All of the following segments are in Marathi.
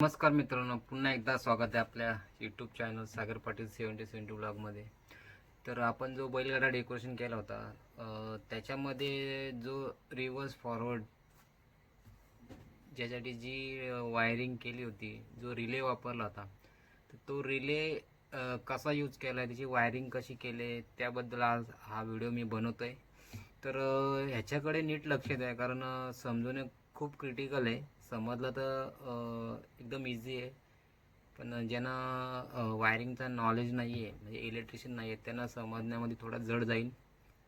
नमस्कार मित्रांनो पुन्हा एकदा स्वागत आहे आपल्या YouTube channel Sagar Patil seventy seventy ब्लॉगमध्ये तर आपण जो बैलगाडा डेकोरेशन केला होता त्याच्यामध्ये जो रिव्हर्स फॉरवर्ड ज्यासाठी जी वायरिंग केली होती जो रिले वापरला होता तर तो रिले कसा यूज केला त्याची वायरिंग कशी केली त्याबद्दल आज हा व्हिडिओ मी बनवतो आहे तर ह्याच्याकडे नीट लक्ष द्या कारण समजून समजवणे खूप क्रिटिकल आहे. समजलं तर एकदम इझी आहे. पण ज्यांना वायरिंगचा नॉलेज नाही आहे म्हणजे इलेक्ट्रिशियन नाही आहे त्यांना समजण्यामध्ये थोडा जड जाईल.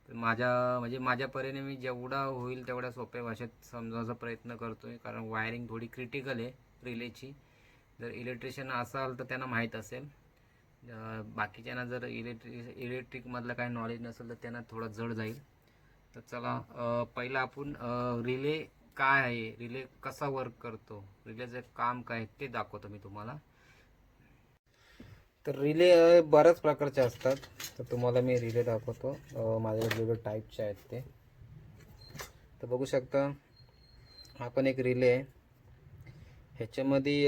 तर माझ्या म्हणजे माझ्या परीने मी जेवढा होईल तेवढ्या सोप्या भाषेत समजायचा प्रयत्न करतो आहे कारण वायरिंग थोडी क्रिटिकल आहे रिलेची जर इलेक्ट्रिशियन असाल तर त्यांना माहीत असेल. बाकीच्यांना जर इलेक्ट्रि इलेक्ट्रिकमधलं काही नॉलेज नसेल तर त्यांना थोडं जड जाईल. तर चला पहिलं पहिला आपण रिले काय आहे? रिले कसा वर्क करतो? रिलेचं काम काय आहे ते दाखवतो मी तुम्हाला. तर रिले बऱ्याच प्रकारचे असतात. तर तुम्हाला मी रिले दाखवतो. माझ्या वेगवेगळ्या टाईपचे आहेत ते. तर बघू शकता आपण एक रिले आहे. ह्याच्यामध्ये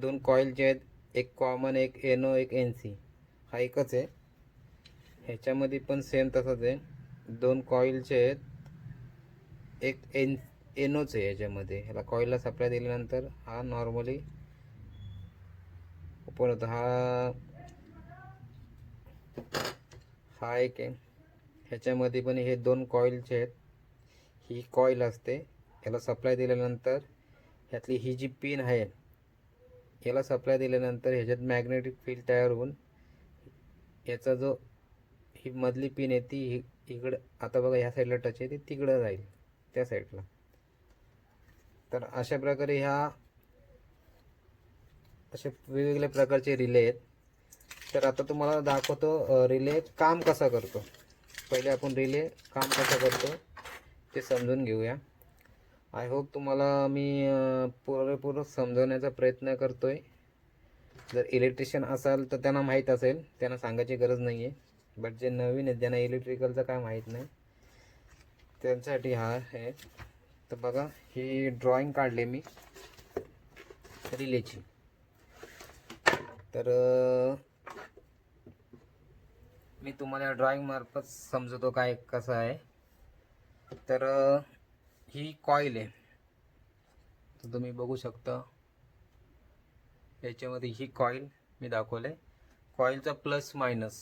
दोन कॉईल जे आहेत एक कॉमन एक एनो एक एन सी हा एकच आहे. ह्याच्यामध्ये पण सेम तसंच आहे. दोन कॉईलचे आहेत. एक एन एनोच आहे याच्यामध्ये. ह्याला कॉईलला सप्लाय दिल्यानंतर हा नॉर्मली ओपन होतो हा हा एक आहे. ह्याच्यामध्ये पण हे दोन कॉईलचे आहेत. ही कॉईल असते. ह्याला सप्लाय दिल्यानंतर ह्यातली ही जी पिन आहे ह्याला सप्लाय दिल्यानंतर ह्याच्यात मॅग्नेटिक फील्ड तयार होऊन याचा जो ही मधली पिन आहे ती इकडं आता बघा ह्या साईडला टच आहे ते तिकडं जाईल त्या साईडला तर अशा प्रकारे ह्या असे वेगवेगळ्या प्रकारचे रिले आहेत. तर आता तुम्हाला दाखवतो रिले काम कसा करतो. पहिले आपण रिले काम कसा करतो ते समजून घेऊया. आय होप तुम्हाला मी पुरेपूर समजवण्याचा प्रयत्न करतोय. जर इलेक्ट्रिशियन असाल तर त्यांना माहीत असेल त्यांना सांगायची गरज नाही आहे बट जे नवीन आहेत ज्यांना इलेक्ट्रिकलचं काय माहीत नाही त्यांच्यासाठी हा आहे. तर बघा ही ड्रॉइंग काढले मी. रिलेची. तर मी तुम्हाला ड्रॉइंग मार्फत समजवतो काय कसं आहे. तर ही कॉईल आहे. तर तुम्ही बघू शकता. याच्यामध्ये ही कॉईल मी दाखवले कॉईलचा प्लस मायनस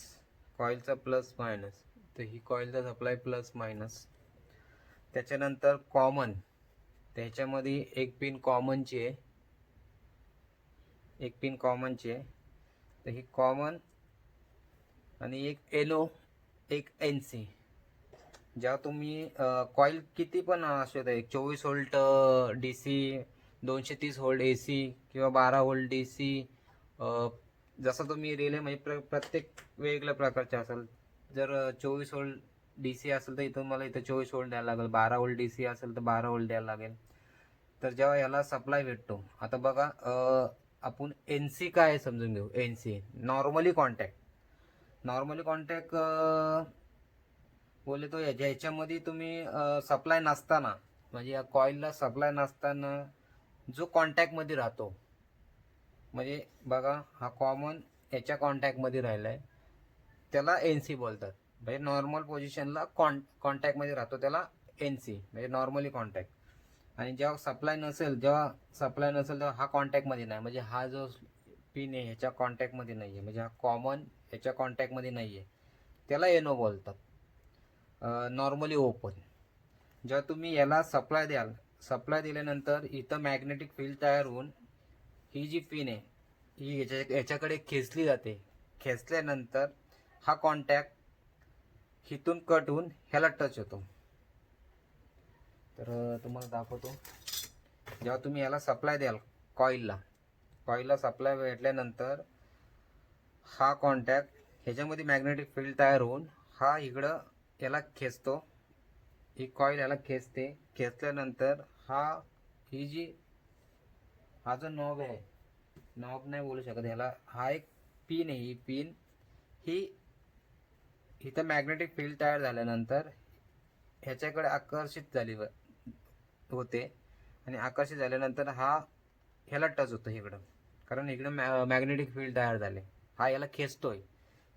कॉईलचा प्लस मायनस. तर ही कॉईलचा सप्लाय प्लस मायनस. त्याच्यानंतर कॉमन. त्याच्यामध्ये एक पिन कॉमनची आहे. एक पिन कॉमनची आहे. तर ही कॉमन आणि एक एलो एक एन सी ज्या तुम्ही कॉईल किती पण असू दे चोवीस होल्ट डी सी दोनशे तीस होल्ड ए सी किंवा बारा होल्ड डी सी जसं तुम्ही रिले म्हणजे प्र प्रत्येक वेगळ्या प्रकारचे असेल. जर चोवीस होल्ड डी सी असेल तर इथून मला इथं चोवीस होल्ड द्यायला लागेल. बारा होल्ड डी सी असेल तर बारा होल्ड द्यायला लागेल. तर जेव्हा याला सप्लाय भेटतो आता बघा आपण एन सी काय समजून घेऊ. N C normally contact normally contact बोलतो तो याच्या ह्याच्यामध्ये तुम्ही सप्लाय नसताना म्हणजे या कॉईलला सप्लाय नसताना जो कॉन्टॅक्टमध्ये राहतो म्हणजे बघा हा कॉमन याच्या कॉन्टॅक्टमध्ये राहिला आहे त्याला एन सी बोलतात. म्हणजे नॉर्मल पोझिशनला कॉन कॉन्टॅक्टमध्ये राहतो. त्याला एन सी म्हणजे नॉर्मली कॉन्टॅक्ट आणि जेव्हा सप्लाय नसेल जेव्हा सप्लाय नसेल तेव्हा हा कॉन्टॅक्टमध्ये नाही. म्हणजे हा जो पिन आहे ह्याच्या कॉन्टॅक्टमध्ये नाही आहे म्हणजे हा कॉमन ह्याच्या कॉन्टॅक्टमध्ये नाही आहे त्याला एनो बोलतात. नॉर्मली ओपन जेव्हा तुम्ही याला सप्लाय द्याल सप्लाय दिल्यानंतर इथं मॅग्नेटिक फील्ड तयार होऊन ही जी पिन आहे ही याच्या याच्याकडे खेचली जाते. खेचल्यानंतर हा कॉन्टॅक्ट हिथून कट होऊन ह्याला टच होतो. तर तुम्हाला दाखवतो. जेव्हा तुम्ही याला सप्लाय द्याल कॉईलला कॉईलला सप्लाय भेटल्यानंतर हा कॉन्टॅक्ट ह्याच्यामध्ये मॅग्नेटिक फील्ड तयार होऊन हा इकडं याला खेचतो. ही कॉईल याला खेचते. खेचल्यानंतर हा ही जी हा जो नॉब आहे. नॉब नाही बोलू शकत ह्याला हा एक पिन आहे ही पिन. ही इथं मॅग्नेटिक फील्ड तयार झाल्यानंतर ह्याच्याकडे आकर्षित झाली व- होते. आणि आकर्षित झाल्यानंतर हा ह्याला टच होतो इकडं. कारण इकडं मॅ मॅग्नेटिक फील्ड तयार झाले. हा याला खेचतोय.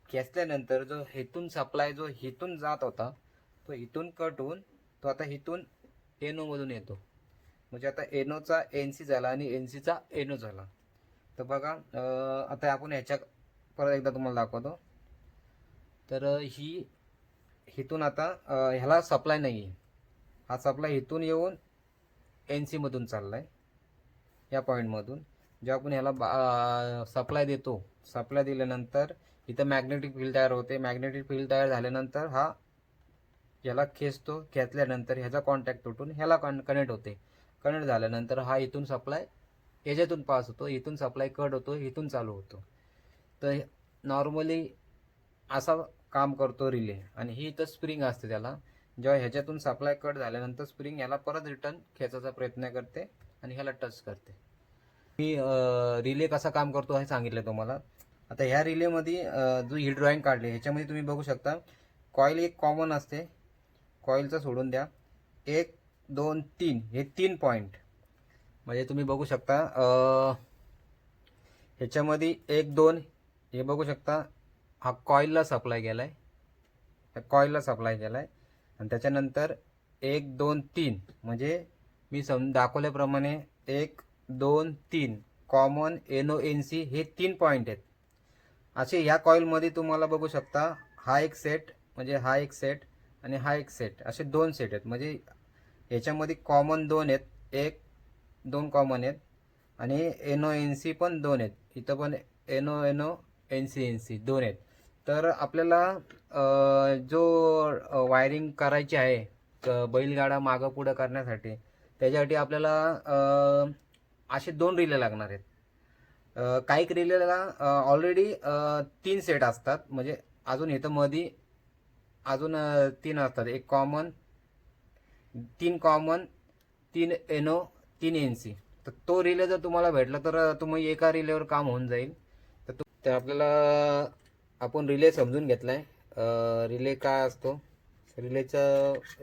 खेचल्यानंतर जो हेतून सप्लाय जो हिथून जात होता तो इथून कट होऊन तो आता इथून एनोमधून येतो. म्हणजे आता एनोचा एन सी झाला आणि एन सीचा एनो झाला. तर बघा आता आपण ह्याच्या परत एकदा तुम्हाला दाखवतो. तर ही हिथून आता ह्याला सप्लाय नाही आहे हा सप्लाय इथून येऊन एन सीमधून चालला आहे या पॉईंटमधून जेव्हा आपण ह्याला सप्लाय देतो सप्लाय दिल्यानंतर इथं मॅग्नेटिक फील्ड तयार होते. मॅग्नेटिक फील्ड तयार झाल्यानंतर हा याला खेचतो. खेचल्यानंतर ह्याचा कॉन्टॅक्ट तुटून ह्याला कन कनेक्ट होते. कनेक्ट झाल्यानंतर हा इथून सप्लाय याच्यातून पास होतो इथून सप्लाय कट होतो इथून चालू होतो. तर नॉर्मली असा काम करतो रिले आणि ही इथं स्प्रिंग असते त्याला. जेव्हा ह्याच्यातून सप्लाय कट झाल्यानंतर स्प्रिंग याला परत रिटर्न खेचायचा प्रयत्न करते आणि ह्याला टच करते. मी रिले कसा काम करतो हे सांगितलं तुम्हाला. आता ह्या रिलेमध्ये जो ही ड्रॉईंग काढली ह्याच्यामध्ये तुम्ही बघू शकता. कॉईल एक कॉमन असते. कॉईलचं सोडून द्या. एक दोन तीन. हे तीन पॉईंट म्हणजे तुम्ही बघू शकता ह्याच्यामध्ये एक दोन हे बघू शकता हा कॉईलला सप्लाय गेला आहे कॉईलला सप्लाय गेला आहे आणि त्याच्यानंतर एक दोन तीन. म्हणजे मी सम दाखवल्याप्रमाणे एक दोन तीन. कॉमन एनो एन सी हे तीन पॉईंट आहेत. असे ह्या कॉईलमध्ये तुम्हाला बघू शकता हा एक सेट म्हणजे हा एक सेट आणि हा एक सेट असे दोन सेट आहेत. म्हणजे ह्याच्यामध्ये कॉमन दोन आहेत. एक दोन कॉमन आहेत. आणि एनो एन सी पण दोन आहेत. इथं पण N O N O N C N C दोन आहेत. तर आपल्याला जो वायरिंग करायची आहे बैलगाडा मागं पुढं करण्यासाठी त्याच्यासाठी आपल्याला असे दोन रिले लागणार आहेत. काही रिलेला ऑलरेडी तीन सेट असतात. म्हणजे अजून इथं मध्ये अजून तीन असतात. एक कॉमन तीन कॉमन तीन एनो तीन एन सी तर तो रिले जर तुम्हाला भेटला तर तुम्ही एका रिलेवर काम होऊन जाईल. तर तु- तर आपल्याला आपण रिले समजून घेतला आहे रिले काय असतो? रिलेचा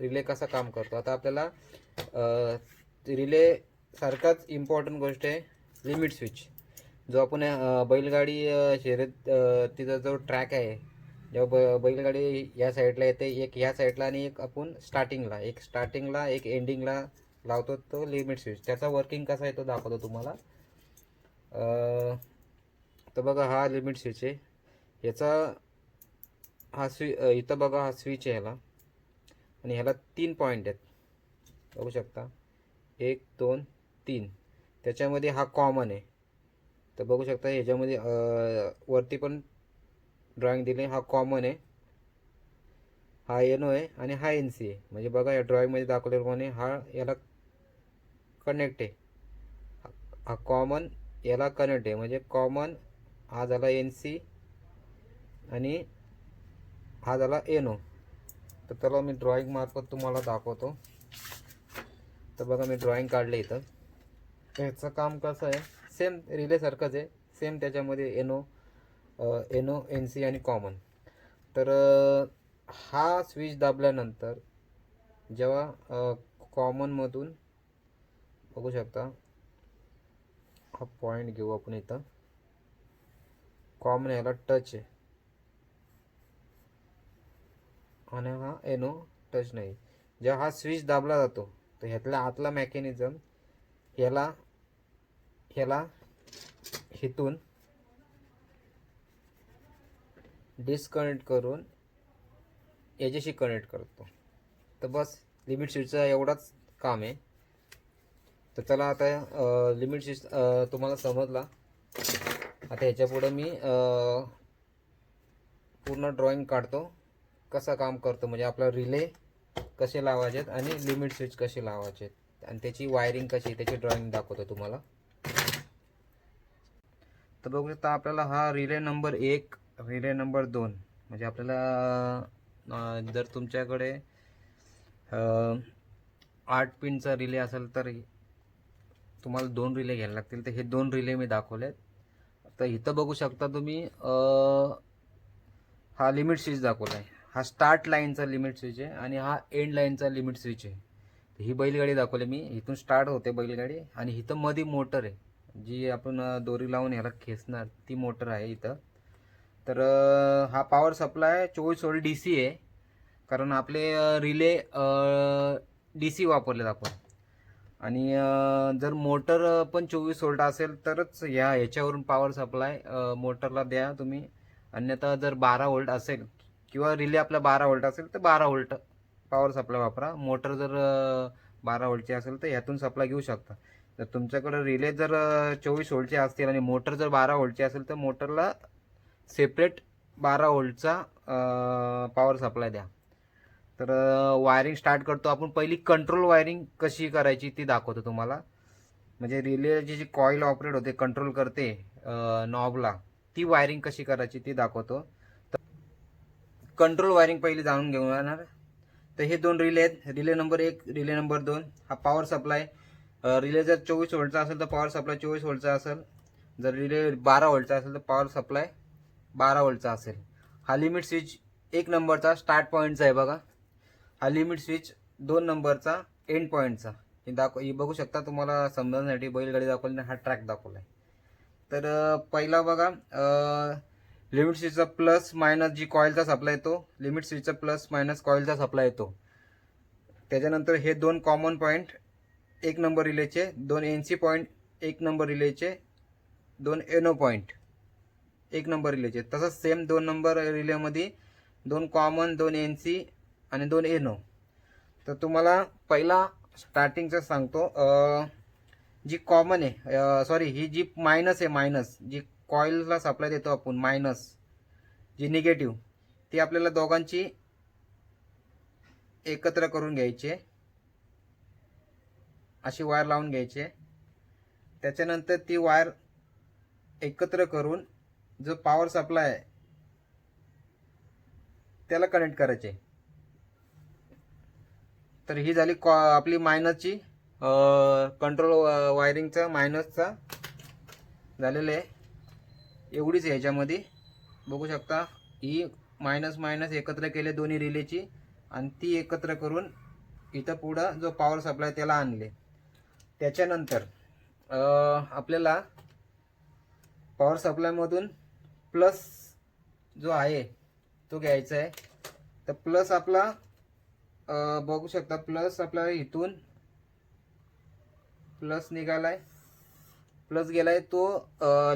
रिले कसा काम करतो? आता आपल्याला रिले सारखाच इम्पॉर्टंट गोष्ट आहे लिमिट स्विच जो आपण बैलगाडी शर्यत तिचा जो ट्रॅक आहे जेव्हा ब बैलगाडी या साईडला येते एक ह्या साईडला आणि एक आपण स्टार्टिंगला एक स्टार्टिंगला एक एंडिंगला लावतो तो लिमिट स्विच त्याचा वर्किंग कसा आहे तो दाखवतो तुम्हाला. तर बघा हा लिमिट स्विच आहे. याचा हा स्वी इथं बघा हा स्विच आहे ह्याला. आणि ह्याला तीन पॉईंट आहेत. बघू शकता. एक दोन तीन. त्याच्यामध्ये हा कॉमन आहे. तर बघू शकता ह्याच्यामध्ये वरती पण ड्रॉइंग दिली हा कॉमन आहे. हा एनो आहे आणि हा एन सी आहे. म्हणजे बघा या ड्रॉइंगमध्ये दाखवल्याप्रमाणे हा याला कनेक्ट आहे. हा- कॉमन याला कनेक्ट आहे. म्हणजे कॉमन हा झाला एन सी आणि हा झाला एनो तर त्याला मी ड्रॉइंग मार्फत तुम्हाला दाखवतो. तर बघा मी ड्रॉइंग काढले इथं. तर ह्याचं काम कसं आहे? सेम रिलेसारखंच आहे. सेम त्याच्यामध्ये N O N O N C आणि कॉमन तर हा स्विच दाबल्यानंतर जेव्हा कॉमनमधून बघू शकता हा पॉईंट घेऊ आपण इथं. कॉमन याला टच आहे. आणि हा एनो टच नाही. जेव्हा हा स्विच दाबला जातो तर ह्यातला आतला मेकॅनिझम ह्याला ह्याला हिथून डिस्कनेक्ट करून याच्याशी कनेक्ट करतो. तर बस लिमिट स्विचचा एवढाच काम आहे. तर चला आता लिमिट स्विच तुम्हाला समजला. आता ह्याच्यापुढं मी पूर्ण ड्रॉइंग काढतो. कसं काम करतो? म्हणजे आपला रिले कसे लावायचेत आणि लिमिट स्विच कसे लावायचे आणि त्याची वायरिंग कशी त्याची ड्रॉइंग दाखवतो तुम्हाला. तर बघू शकता आपल्याला हा रिले नंबर एक रिले नंबर दोन. म्हणजे आपल्याला जर तुमच्याकडे आठ पिनचा रिले असेल तर तुम्हाला दोन रिले घ्यायला लागतील. तर हे दोन रिले मी दाखवलेत. तर इथं बघू शकता तुम्ही हा लिमिट स्विच दाखवला आहे हा स्टार्ट लाईनचा लिमिट स्विच आहे आणि हा एंड लाईनचा लिमिट स्विच आहे. ही बैलगाडी दाखवली मी. इथून स्टार्ट होते बैलगाडी. आणि इथं मध्ये मोटर आहे. जी आपण दोरी लावून ह्याला खेचणार ती मोटर आहे इथं. तर हा पॉवर सप्लाय चोवीस वोल्ट डी सी आहे. कारण आपले रिले डी सी वापरले आपण. आणि जर मोटर पण चोवीस वोल्ट असेल तरच ह्या ह्याच्यावरून पॉवर सप्लाय मोटरला द्या तुम्ही. अन्यथा जर बारा वोल्ट असेल किंवा रिले आपला बारा वोल्ट असेल तर बारा वोल्ट पॉवर सप्लाय वापरा. मोटर जर बारा वोल्टची असेल तर ह्यातून सप्लाय घेऊ शकता. तर तुमच्याकडे रिले जर चोवीस वोल्टचे असतील आणि मोटर जर बारा वोल्टची असेल तर मोटरला सेपरेट बारा वोल्टचा पॉवर सप्लाय द्या. तर वायरिंग स्टार्ट करतो आपण. पहिली कंट्रोल वायरिंग कशी करायची ती दाखवतो तुम्हाला. म्हणजे रिलेची जी कॉईल ऑपरेट होते कंट्रोल करते नॉबला ती वायरिंग कशी करायची ती दाखवतो. तर कंट्रोल वायरिंग पहिली जाणून घेऊन येणार तर हे दोन रिले आहेत. रिले नंबर एक रिले नंबर दोन. हा पॉवर सप्लाय रिले जर चोवीस वोल्टचा असेल तर पॉवर सप्लाय चोवीस वोल्टचा असेल. जर रिले बारा वोल्टचा असेल तर पॉवर सप्लाय बारा वोल्टचा असेल. हा लिमिट स्विच एक नंबरचा स्टार्ट पॉईंटचा आहे बघा. हा लिमिट स्विच दोन नंबरचा एंड पॉईंटचा हे दाखव हे बघू शकता तुम्हाला समजण्यासाठी बैलगाडी दाखवली आणि हा ट्रॅक दाखवला आहे तर पहिला बघा लिमिट स्विचचा प्लस मायनस जी कॉईलचा सप्लाय येतो लिमिट स्विचचा प्लस मायनस कॉईलचा सप्लाय येतो. त्याच्यानंतर हे दोन कॉमन पॉईंट एक नंबर रिलेचे दोन एन सी पॉईंट एक नंबर रिलेचे दोन एनो पॉईंट एक नंबर रिलेचे तसंच सेम दोन नंबर रिलेमध्ये दोन कॉमन दोन एन सी आणि दोन एनो तर तुम्हाला पहिला स्टार्टिंगचं सांगतो जी कॉमन आहे सॉरी ही जी मायनस आहे मायनस जी कॉईलला सप्लाय देतो आपण मायनस जी निगेटिव्ह ती आपल्याला दोघांची एकत्र करून घ्यायची आहे. अशी वायर लावून घ्यायची आहे. त्याच्यानंतर ती वायर एकत्र करून जो पॉवर सप्लाय आहे त्याला कनेक्ट करायचे. तर ही झाली कॉ आपली मायनसची कंट्रोल वायरिंगचा मायनसचा झालेलं आहे. एवढीच ह्याच्यामध्ये बघू शकता ही मायनस मायनस एकत्र केले दोन्ही रिलेची आणि ती एकत्र करून इथं पुढं जो पॉवर सप्लाय त्याला आणले. त्याच्यानंतर आपल्याला पॉवर सप्लायमधून प्लस जो आहे तो घ्यायचा आहे. तर प्लस आपला बघू शकता प्लस आपला इथून प्लस निघालाय. प्लस गेलाय तो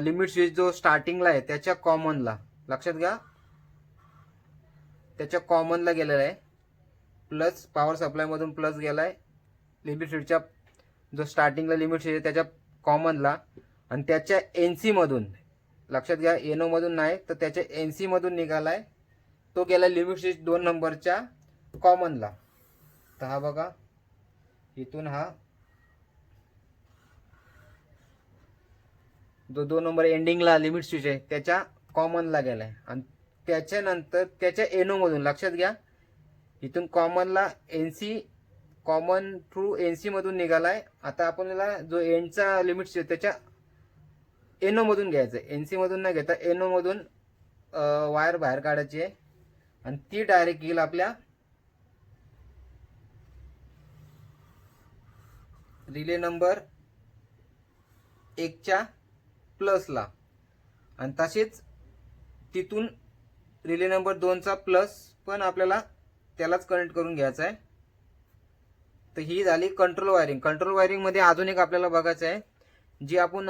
लिमिट स्विच जो स्टार्टिंगला आहे त्याच्या कॉमनला. लक्षात घ्या. त्याच्या कॉमनला गेलेला आहे. प्लस पॉवर सप्लायमधून प्लस गेलाय. लिमिट स्विचच्या जो स्टार्टिंगला लिमिट स्विच आहे त्याच्या कॉमनला. आणि त्याच्या एन सीमधून लक्षात घ्या एनोमधून नाही तर त्याच्या एन सीमधून निघाला आहे तो गेला लिमिट स्विच दोन नंबरच्या कॉमनला तर हा बघा इथून हा. जो दोन नंबर एंडिंगला लिमिट स्विच आहे त्याच्या कॉमनला गेला आहे आणि त्याच्यानंतर त्याच्या एनोमधून लक्षात घ्या इथून कॉमनला N C common through N सीमधून निघाला आहे आता आपल्याला जो एंडचा लिमिट स्विच त्याच्या एनोमधून घ्यायचं. एन सीमधून न घेता एनोमधून वायर बाहेर काढायची आहे. आणि ती डायरेक्ट येईल आपल्या रिले नंबर एकच्या प्लसला आणि तसेच तिथून रिले नंबर दोनचा प्लस पण आपल्याला त्यालाच कनेक्ट करून घ्यायचा आहे. तर ही झाली कंट्रोल वायरिंग कंट्रोल वायरिंगमध्ये अजून एक आपल्याला बघायचं आहे. जी आपण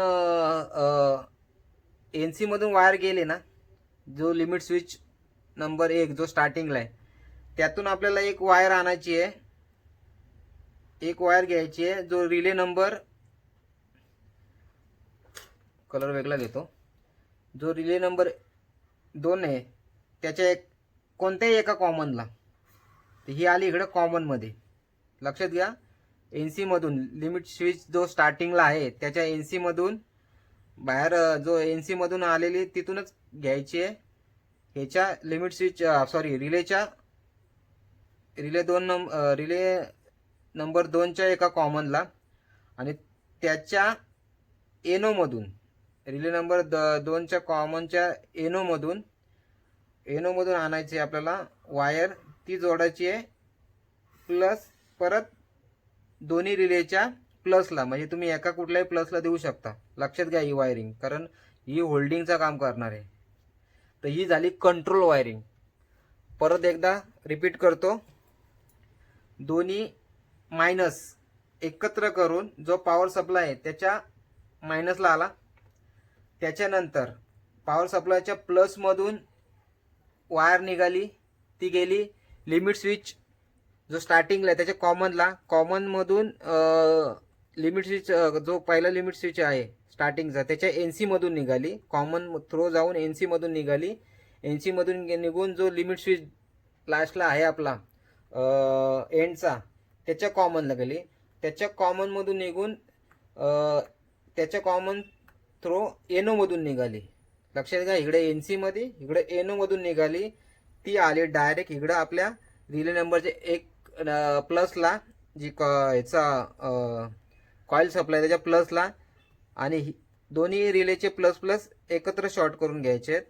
एन सीमधून वायर गेले ना जो लिमिट स्विच नंबर एक जो स्टार्टिंगला आहे त्यातून आपल्याला एक वायर आणायची आहे. एक वायर घ्यायची आहे जो रिले नंबर कलर वेगळा घेतो. जो रिले नंबर दोन आहे त्याच्या एक कोणत्याही एका कॉमनला ही आली इकडं कॉमनमध्ये लक्षात घ्या. एन सीमधून लिमिट स्विच जो स्टार्टिंगला आहे त्याच्या एन सीमधून बाहेर जो एन सीमधून आलेली तिथूनच घ्यायची आहे. ह्याच्या लिमिट स्विच सॉरी रिलेच्या रिले दोन नंब रिले नंबर दोनच्या एका कॉमनला आणि त्याच्या एनोमधून रिले नंबर द दोनच्या कॉमनच्या एनोमधून एनोमधून आणायची आपल्याला वायर ती जोडायची आहे प्लस परत दोन्ही रिलेच्या प्लसला म्हणजे तुम्ही एका कुठल्याही प्लसला देऊ शकता. लक्षात घ्या ही वायरिंग कारण ही होल्डिंगचं काम करणार आहे. तर ही झाली कंट्रोल वायरिंग परत एकदा रिपीट करतो. दोन्ही मायनस एकत्र करून जो पॉवर सप्लाय आहे त्याच्या मायनसला आला. त्याच्यानंतर पॉवर सप्लायच्या प्लसमधून वायर निघाली ती गेली लिमिट स्विच जो स्टार्टिंगला आहे त्याच्या कॉमनला कॉमनमधून लिमिट स्विच जो पहिला लिमिट स्विच आहे स्टार्टिंगचा त्याच्या एन सीमधून निघाली. कॉमन थ्रो जाऊन एन सीमधून निघाली. एन सीमधून निघून जो लिमिट स्विच लास्टला आहे आपला एंडचा त्याच्या कॉमनला गेली. त्याच्या कॉमनमधून निघून त्याच्या कॉमन थ्रो एनोमधून निघाली. लक्षात घ्या इकडे एन सीमध्ये इकडे एनोमधून निघाली. ती आली डायरेक्ट इकडं आपल्या रिले नंबरचे एक प्लसला जी कॉ याचा कॉईल सप्लाय त्याच्या प्लसला आणि दोन्ही रिलेचे प्लस प्लस एकत्र शॉर्ट करून घ्यायचे आहेत.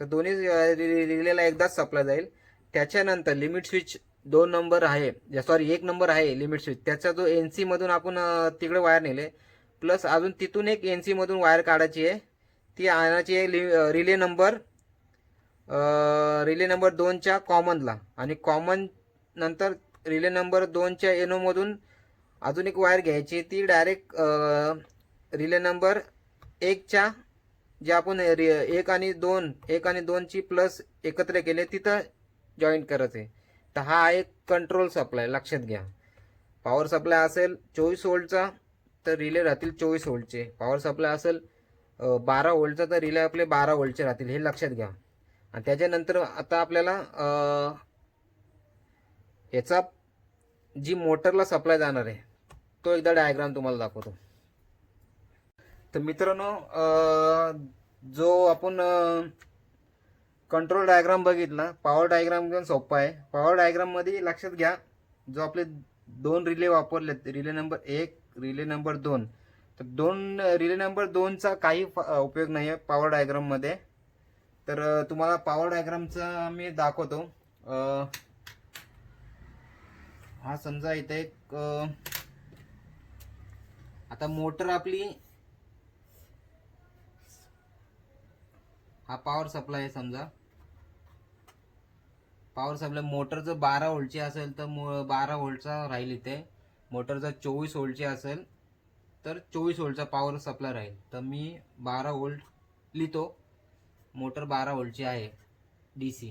तर दोन्ही रिलेला एकदाच सप्लाय जाईल. त्याच्यानंतर लिमिट स्विच दोन नंबर आहे. सॉरी एक नंबर आहे लिमिट स्विच त्याचा जो एन सीमधून आपण तिकडे वायर नेले. प्लस अजून तिथून एक एन सीमधून वायर काढायची आहे. ती आणायची आहे लि- रिले नंबर रिले नंबर दोनच्या कॉमनला आणि कॉमन नंतर रिले नंबर दोनच्या एनोमधून अजून एक वायर घ्यायची. ती डायरेक्ट रिले नंबर एकच्या जे आपण रि- एक आणि दोन एक आणि दोनची प्लस एकत्र केले तिथं जॉईंट करायचं आहे तर हा एक कंट्रोल सप्लाय लक्षात घ्या. पॉवर सप्लाय असेल चोवीस वोल्टचा तर रिले राहतील चोवीस वोल्टचे पॉवर सप्लाय असेल बारा वोल्टचा तर रिले आपले बारा वोल्टचे राहतील हे लक्षात घ्या. आणि त्याच्यानंतर आता आपल्याला याचा जी मोटरला सप्लाय जाणार आहे तो एकदा डायग्राम तुम्हाला दाखवतो. तर मित्रांनो जो आपण कंट्रोल डायग्राम बघितला पॉवर डायग्राम पण सोपा आहे. पॉवर डायग्राममध्ये लक्षात घ्या जो आपले दोन रिले वापरलेत रिले नंबर एक रिले नंबर दोन. तर दोन रिले नंबर दोनचा काही फ- उपयोग नाही आहे पॉवर डायग्राममध्ये तर तुम्हाला पॉवर डायग्रामचा मी दाखवतो. हा समजा इथे एक आता मोटर आपली हा पॉवर सप्लाय आहे समजा. पॉवर सप्लाय मोटर जर बारा व्होल्टची असेल तर मो- बारा व्होल्टचा राहील इथे. मोटरचा चोवीस व्होल्टची असेल तर चोवीस व्होल्टचा पॉवर सप्लाय राहील. तर मी बारा व्होल्ट लिहितो. मोटर बारा व्होल्टची आहे डी सी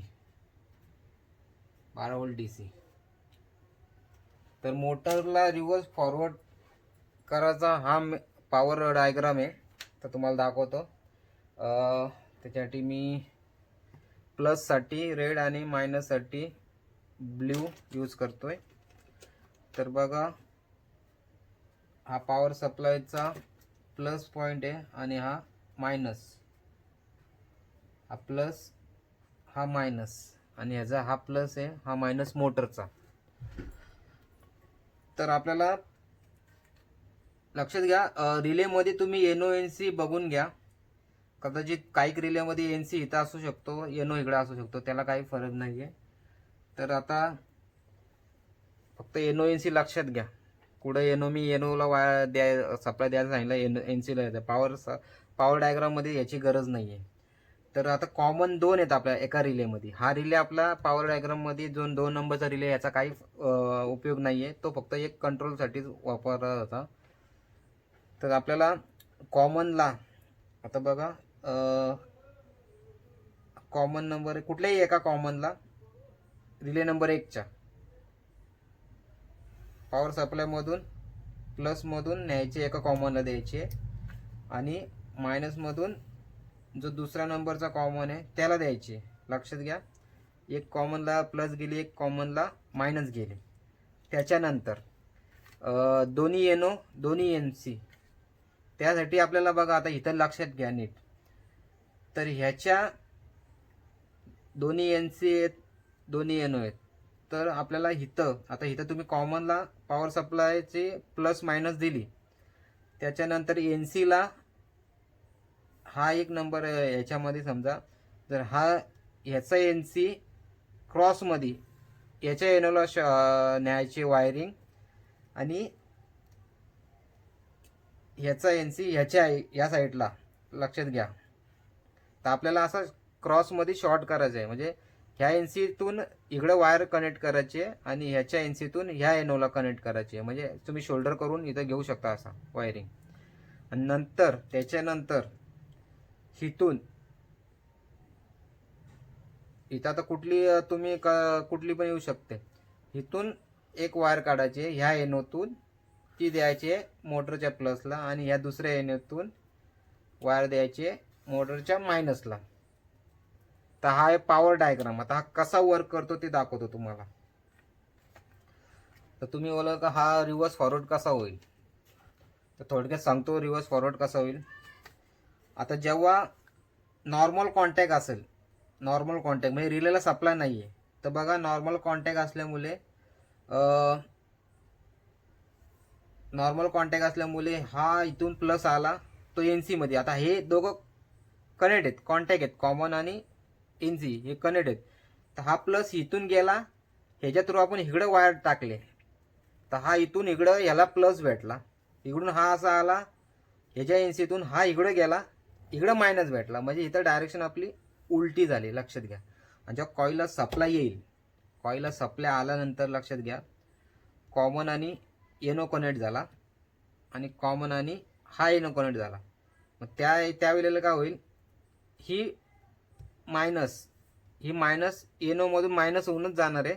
बारा व्होल्ट डी सी तर मोटरला रिव्हर्स फॉरवर्ड करायचा हा पॉवर डायग्राम आहे. तर तुम्हाला दाखवतो. त्याच्यासाठी मी प्लससाठी रेड आणि मायनससाठी ब्ल्यू यूज करतो आहे तर बघा हा पॉवर सप्लायचा प्लस पॉईंट आहे आणि हा मायनस हा प्लस हा मायनस आणि ह्याचा हा प्लस आहे हा मायनस मोटरचा तर आपल्याला लक्षात घ्या रिलेमध्ये तुम्ही एनो एन सी बघून घ्या. कदाचित काही रिलेमध्ये एन सी इथं असू शकतो एनो इकडं असू शकतो त्याला काही फरक नाही आहे तर आता फक्त एनो एन सी लक्षात घ्या. कुठं एनो मी एनोला वाया द्या सप्लाय द्यायला सांगितलं एन एन सीला येतं पॉवर पॉवर डायग्राममध्ये याची गरज नाही आहे तर आता कॉमन दोन आहेत आपल्या एका रिलेमध्ये हा रिले आपला पॉवर डायग्राममध्ये जो दोन नंबरचा रिले याचा काही उपयोग नाही आहे तो फक्त एक कंट्रोलसाठीच वापरला होता. तर आपल्याला कॉमनला आता बघा कॉमन नंबर कुठल्याही एका कॉमनला रिले नंबर एकच्या पॉवर सप्लायमधून प्लसमधून न्यायचे एका कॉमनला द्यायचे. आणि मायनसमधून जो दुसरा नंबरचा कॉमन आहे त्याला द्यायचे. लक्षात घ्या. एक कॉमनला प्लस गेली एक कॉमनला मायनस गेली. त्याच्यानंतर दोन्ही दोन्ही एनो दोन्ही एन सी त्यासाठी आपल्याला बघा आता इथं लक्षात घ्या नीट. तर ह्याच्या दोन्ही एन सी आहेत दोन्ही एनो आहेत. तर आपल्याला इथं आता इथं तुम्ही कॉमनला पॉवर सप्लायचे प्लस मायनस दिली. त्याच्यानंतर एन सीला हा एक नंबर याच्यामध्ये समजा जर हा ह्याचा एन सी क्रॉसमध्ये याच्या एनोला श न्यायची वायरिंग आणि ह्याचा एन सी ह्याच्या या साईडला लक्षात घ्या. तर आपल्याला असं क्रॉसमध्ये शॉर्ट करायचं आहे म्हणजे ह्या एन सीतून इकडं वायर कनेक्ट करायची आहे आणि ह्याच्या एन सीतून ह्या एनोला कनेक्ट करायची आहे. म्हणजे तुम्ही शोल्डर करून इथं घेऊ शकता असा वायरिंग. आणि नंतर त्याच्यानंतर हिथून इथं आता कुठली तुम्ही क- कुठली पण येऊ शकते. इथून एक वायर काढायचे ह्या एनोतून ती द्यायची आहे मोटरच्या प्लसला आणि ह्या दुसऱ्या एनोतून वायर द्यायची आहे मोटरच्या मायनसला. तर हा आहे पॉवर डायग्राम आता हा कसा वर्क करतो ते दाखवतो तुम्हाला. तर तुम्ही बोला का हा रिव्हर्स फॉरवर्ड कसा होईल? तर थोडक्यात सांगतो रिव्हर्स फॉरवर्ड कसा होईल. आता जेव्हा नॉर्मल कॉन्टॅक्ट असेल नॉर्मल कॉन्टॅक्ट म्हणजे रिलेला सप्लाय नाही आहे तर बघा नॉर्मल कॉन्टॅक्ट असल्यामुळे नॉर्मल कॉन्टॅक्ट असल्यामुळे हा इथून प्लस आला तो एन सीमध्ये आता हे दोघं कनेक्ट आहेत कॉन्टॅक्ट आहेत कॉमन आणि एन सी हे कनेक्ट आहेत. तर हा प्लस इथून गेला ह्याच्या थ्रू आपण इकडं वायर टाकले. तर हा इथून इकडं ह्याला प्लस भेटला. इकडून हा असा आला ह्याच्या एन सीतून हा इकडं गेला इकडं मायनस भेटला. म्हणजे इथं डायरेक्शन आपली उलटी झाली लक्षात घ्या. आणि जेव्हा कॉईलला सप्लाय येईल कॉईलला सप्लाय आल्यानंतर लक्षात घ्या कॉमन आणि एनो कनेक्ट झाला. आणि कॉमन आणि हा एनो कनेक्ट झाला. मग त्या त्यावेळेला काय होईल? ही मायनस ही मायनस एनोमधून मायनस होऊनच जाणार आहे.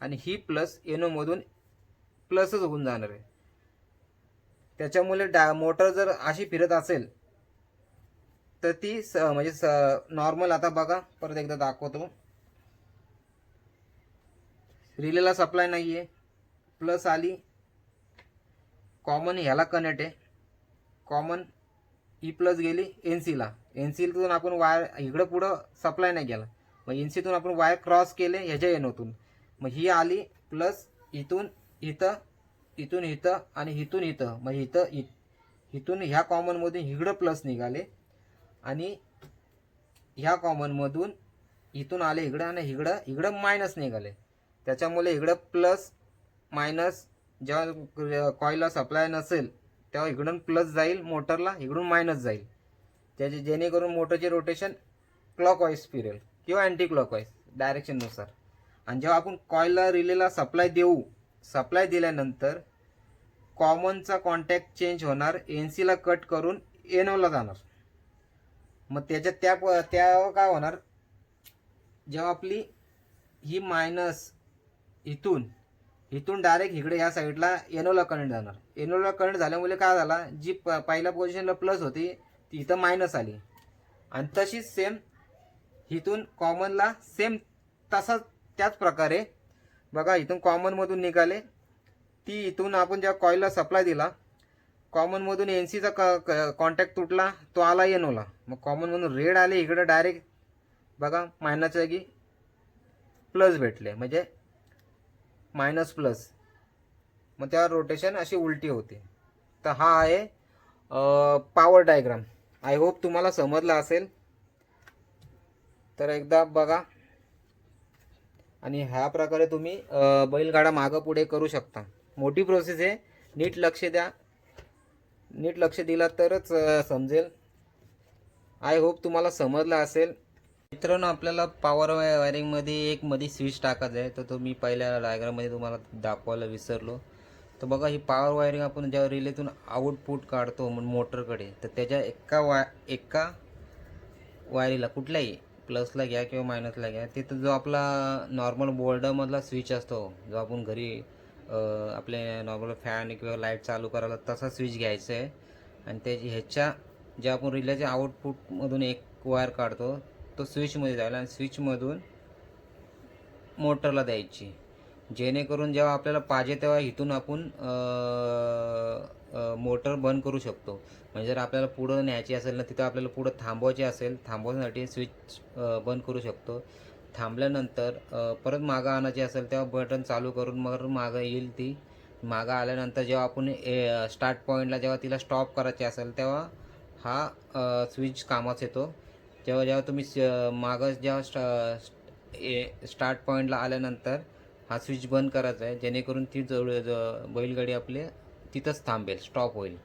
आणि ही प्लस एनोमधून प्लसच होऊन जाणार आहे. त्याच्यामुळे डा मोटर जर अशी फिरत असेल तर ती स म्हणजे स नॉर्मल आता बघा परत एकदा दाखवतो. रिलेला सप्लाय नाही आहे प्लस आली. कॉमन ह्याला कनेक्ट आहे. कॉमन ई प्लस गेली एन सीला एन सीतून आपण वायर इकडं पुढं सप्लाय नाही गेला मग एन सीतून आपण वायर क्रॉस केले ह्याच्या एनोतून मग ही आली प्लस इथून इथं इथून इथं आणि इथून इथं. मग इथं इथून ह्या कॉमनमधून इकडं प्लस निघाले. आणि ह्या कॉमनमधून इथून आले इकडं आणि इकडं इकडं मायनस निघाले. त्याच्यामुळे इकडं प्लस मायनस जेव्हा कॉईलला सप्लाय नसेल तेव्हा इकडून प्लस जाईल मोटरला इकडून मायनस जाईल. त्याचे जेणेकरून मोटरचे रोटेशन क्लॉकवाईज फिरेल किंवा अँटी क्लॉकवाईज डायरेक्शननुसार आणि जेव्हा आपण कॉईलला रिलेला सप्लाय देऊ सप्लाय दिल्यानंतर कॉमनचा कॉन्टॅक्ट चेंज होणार एन सीला कट करून एनओला जाणार. मग त्याच्यात त्या प- त्या काय होणार? जेव्हा आपली ही मायनस इथून इथून डायरेक्ट इकडे या साईडला एनोला करंट जाणार. एनोला करंट झाल्यामुळे काय झाला? जी प पहिल्या पोझिशनला प्लस होती ती इथं मायनस आली. आणि तशीच सेम इथून कॉमनला सेम तसाच त्याच प्रकारे बघा इथून कॉमनमधून निघाले. ती इथून आपण जेव्हा कॉईलला सप्लाय दिला कॉमनमधून एन सीचा क कॉन्टॅक्ट तुटला तो आला एनोला मग कॉमनमधून रेड आले इकडं डायरेक्ट बघा मायनसच्या जागी प्लस भेटले. म्हणजे मायनस प्लस मग त्या रोटेशन अशी उलटी होते. तर हा आहे पॉवर डायग्राम आय होप तुम्हाला समजला असेल. तर एकदा बघा. आणि ह्या प्रकारे तुम्ही बैलगाडा मागं पुढे करू शकता. मोठी प्रोसेस आहे. नीट लक्ष द्या. नीट लक्ष दिला तरच समजेल. आय होप तुम्हाला समजलं असेल. मित्रांनो आपल्याला पॉवर वायरिंगमध्ये एक मध्ये स्विच टाकायचा आहे. तर तो मी पहिल्या डायग्राममध्ये तुम्हाला दाखवायला विसरलो. तर बघा ही पॉवर वायरिंग आपण ज्या रिलेतून आउटपुट काढतो मग मोटरकडे तर त्याच्या एका वाय एका वायरीला कुठल्याही प्लसला घ्या किंवा मायनसला घ्या तिथं जो आपला नॉर्मल बोर्डामधला स्विच असतो जो आपण घरी आपले नॉर्मल फॅन किंवा लाइट चालू करायला तसा स्विच घ्यायचा आहे. आणि त्याची ह्याच्या जे आपण रिलेच्या आउटपुटमधून एक वायर काढतो तो स्विचमध्ये जायला आणि स्विचमधून मोटरला द्यायची. जेणेकरून जेव्हा आपल्याला पाहिजे तेव्हा इथून आपण मोटर बंद करू शकतो. म्हणजे जर आपल्याला पुढं न्यायची असेल ना तिथं आपल्याला पुढं थांबवायची असेल थांबवण्यासाठी स्विच बंद करू शकतो. थांबल्यानंतर परत मागं आणायची असेल तेव्हा बटन चालू करून मग मागं येईल ती. मागं आल्यानंतर जेव्हा आपण ए स्टार्ट पॉईंटला जेव्हा तिला स्टॉप करायची असेल तेव्हा हा स्विच कामात येतो. जेव्हा जेव्हा तुम्ही मागं जेव्हा स्टा स्टार्ट पॉईंटला आल्यानंतर हा स्विच बंद करायचा आहे. जेणेकरून ती जवळ बैलगाडी आपली तिथंच थांबेल स्टॉप होईल.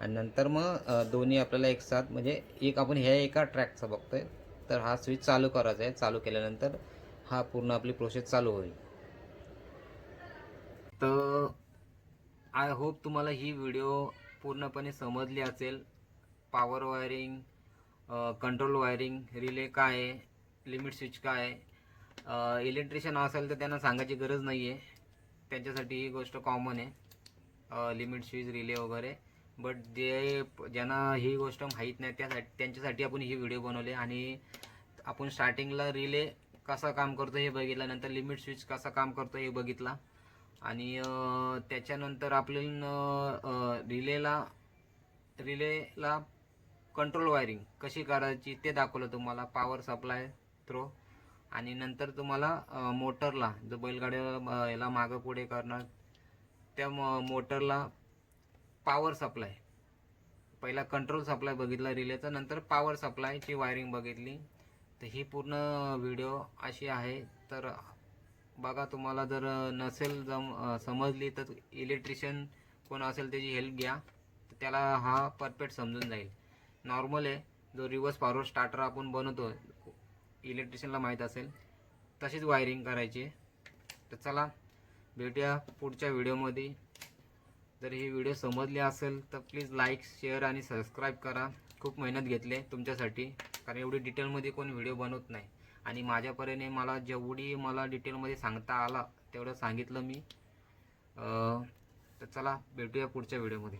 आणि नंतर मग दोन्ही आपल्याला एक साथ म्हणजे एक आपण ह्या एका ट्रॅकचा बघतोय. तर हा स्विच चालू करायचा आहे. चालू केल्यानंतर हा पूर्ण आपली प्रोसेस चालू होईल. तर आय होप तुम्हाला ही व्हिडिओ पूर्णपणे समजली असेल. Power wiring control wiring relay काय आहे लिमिट स्विच काय आहे. इलेक्ट्रिशियन असेल तर त्यांना सांगायची गरज नाही आहे त्यांच्यासाठी ही गोष्ट कॉमन आहे. लिमिट स्विच रिले वगैरे. बट जे ज्यांना ही गोष्ट माहीत नाही त्यासाठी त्यांच्यासाठी आपण ही व्हिडिओ बनवले आणि आपण स्टार्टिंगला रिले कसा काम करतो हे बघितलं नंतर लिमिट स्विच कसा काम करतो हे बघितला. आणि त्याच्यानंतर आपल्याला रिलेला रिलेला कंट्रोल वायरिंग कशी करायची ते दाखवलं तुम्हाला पॉवर सप्लाय थ्रो आणि नंतर तुम्हाला मोटरला जो बैलगाड्या याला मागं पुढे करणार त्या मो मोटरला पॉवर सप्लाय पहिला कंट्रोल सप्लाय बघितला रिलेचा नंतर पॉवर सप्लायची वायरिंग बघितली. तर ही पूर्ण व्हिडिओ अशी आहे. तर बघा तुम्हाला जर नसेल जम समजली तर इलेक्ट्रिशियन कोण असेल त्याची हेल्प घ्या. तर त्याला हा परफेक्ट समजून जाईल. नॉर्मल आहे. जो रिवर्स पॉवर स्टार्टर आपण बनवतो इलेक्ट्रिशियनला माहीत असेल तशीच वायरिंग करायची तर चला भेटूया पुढच्या व्हिडिओमध्ये जर हे व्हिडिओ समजले असेल तर प्लीज लाईक शेअर आणि सबस्क्राईब करा. खूप मेहनत घेतले तुमच्यासाठी कारण एवढी डिटेलमध्ये कोण व्हिडिओ बनवत नाही. आणि माझ्यापर्यंत मला जेवढी मला डिटेलमध्ये सांगता आला तेवढं सांगितलं मी. तर चला भेटूया पुढच्या व्हिडिओमध्ये